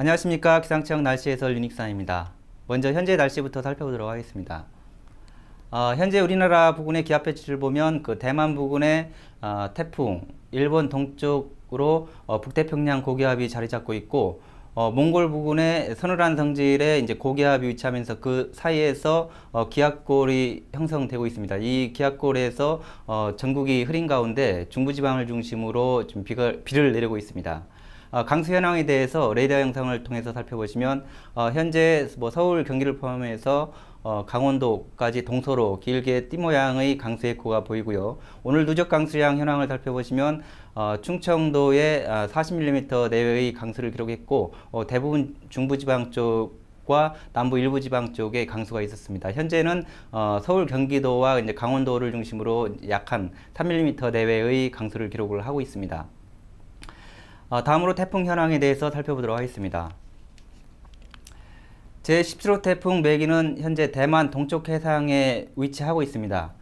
안녕하십니까 기상청 날씨 해설 유닉산입니다. 먼저 현재 날씨부터 살펴보도록 하겠습니다. 어, 현재 우리나라 부근의 기압 배치를 보면 그 대만 부근의 어, 태풍, 일본 동쪽으로 어, 북태평양 고기압이 자리 잡고 있고 어, 몽골 부근의 서늘한 성질의 이제 고기압이 위치하면서 그 사이에서 어, 기압골이 형성되고 있습니다. 이 기압골에서 어, 전국이 흐린 가운데 중부지방을 중심으로 좀 비가, 비를 내리고 있습니다. 어, 강수 현황에 대해서 레이더 영상을 통해서 살펴보시면 어, 현재 뭐 서울 경기를 포함해서 어, 강원도까지 동서로 길게 띠 모양의 강수의 코가 보이고요. 오늘 누적 강수량 현황을 살펴보시면 어, 충청도에 아, 40mm 내외의 강수를 기록했고 어, 대부분 중부지방 쪽 과 남부 일부 지방 쪽에 강수가 있었습니다. 현재는 어, 서울, 경기도와 이제 강원도를 중심으로 약한 3mm 내외의 강수를 기록을 하고 있습니다. 어, 다음으로 태풍 현황에 대해서 살펴보도록 하겠습니다. 제17호 태풍 매기는 현재 대만 동쪽 해상에 위치하고 있습니다.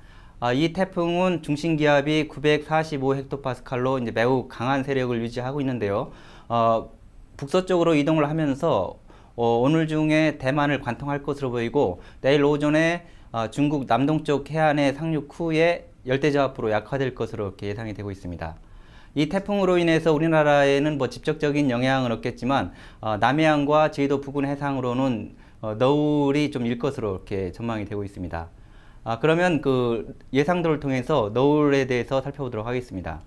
아, 이 태풍은 중심 기압이 945 헥토파스칼로 이제 매우 강한 세력을 유지하고 있는데요. 어, 북서쪽으로 이동을 하면서 어, 오늘 중에 대만을 관통할 것으로 보이고 내일 오전에 어, 중국 남동쪽 해안에 상륙 후에 열대저하프로 약화될 것으로 예상이 되고 있습니다. 이 태풍으로 인해서 우리나라에는 뭐 직접적인 영향은 없겠지만 어, 남해안과 제주도 부근 해상으로는 어, 너울이 좀 일 것으로 이렇게 전망이 되고 있습니다. 아, 그러면 그 예상도를 통해서 너울에 대해서 살펴보도록 하겠습니다.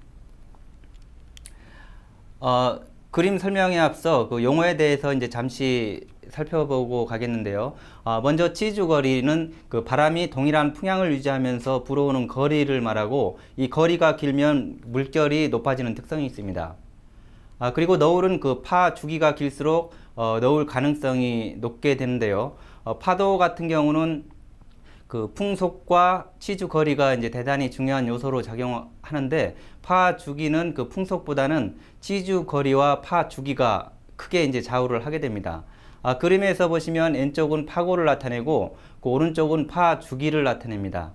어, 그림 설명에 앞서 그 용어에 대해서 이제 잠시 살펴보고 가겠는데요. 아, 먼저 치주 거리는 그 바람이 동일한 풍향을 유지하면서 불어오는 거리를 말하고 이 거리가 길면 물결이 높아지는 특성이 있습니다. 아, 그리고 너울은 그 파 주기가 길수록 어, 너울 가능성이 높게 되는데요. 어, 파도 같은 경우는 그 풍속과 치주 거리가 이제 대단히 중요한 요소로 작용하는데 파 주기는 그 풍속보다는 치주 거리와 파 주기가 크게 이제 좌우를 하게 됩니다. 아, 그림에서 보시면 왼쪽은 파고를 나타내고 그 오른쪽은 파 주기를 나타냅니다.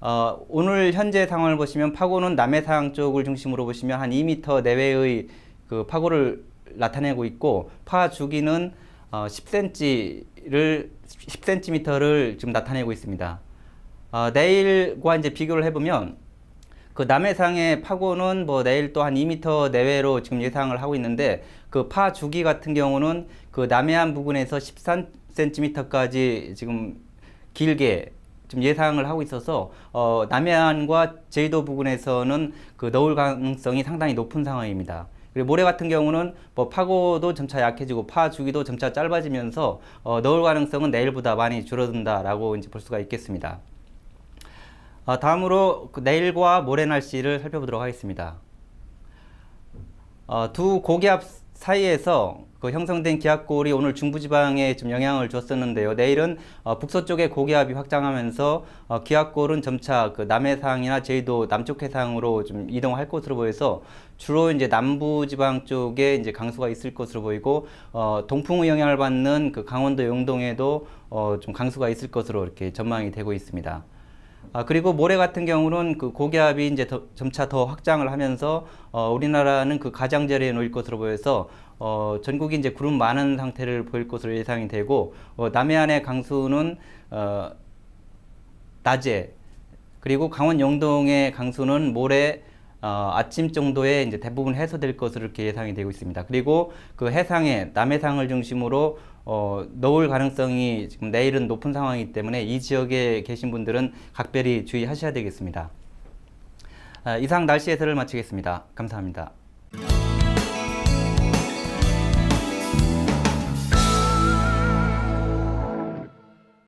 어, 오늘 현재 상황을 보시면 파고는 남해상 쪽을 중심으로 보시면 한 2m 내외의 그 파고를 나타내고 있고 파 주기는 어, 10cm를 10cm를 지금 나타내고 있습니다. 어, 내일과 이제 비교를 해보면 그 남해상의 파고는 뭐 내일 또 한 2m 내외로 지금 예상을 하고 있는데 그 파 주기 같은 경우는 그 남해안 부근에서 13cm까지 지금 길게 좀 예상을 하고 있어서 어, 남해안과 제주도 부근에서는 그 너울 가능성이 상당히 높은 상황입니다. 그리고 모레 같은 경우는 뭐 파고도 점차 약해지고 파 주기도 점차 짧아지면서 어, 너울 가능성은 내일보다 많이 줄어든다라고 이제 볼 수가 있겠습니다. 어, 다음으로 그 내일과 모레 날씨를 살펴보도록 하겠습니다. 어, 두 고기압 사이에서 그 형성된 기압골이 오늘 중부지방에 좀 영향을 줬었는데요. 내일은 어, 북서쪽에 고기압이 확장하면서 어, 기압골은 점차 그 남해상이나 제주도 남쪽 해상으로 좀 이동할 것으로 보여서 주로 이제 남부지방 쪽에 이제 강수가 있을 것으로 보이고 어, 동풍의 영향을 받는 그 강원도 영동에도 어, 좀 강수가 있을 것으로 이렇게 전망이 되고 있습니다. 아, 그리고 모레 같은 경우는 그 고기압이 이제 더, 점차 더 확장을 하면서 어, 우리나라는 그 가장자리에 놓일 것으로 보여서 어, 전국이 이제 구름 많은 상태를 보일 것으로 예상이 되고 어, 남해안의 강수는 어, 낮에 그리고 강원 영동의 강수는 모레 어, 아침 정도에 이제 대부분 해소될 것으로 이렇게 예상이 되고 있습니다. 그리고 그 해상에 남해상을 중심으로 어, 넣을 가능성이 지금 내일은 높은 상황이기 때문에 이 지역에 계신 분들은 각별히 주의하셔야 되겠습니다. 아, 이상 날씨 해설을 마치겠습니다. 감사합니다.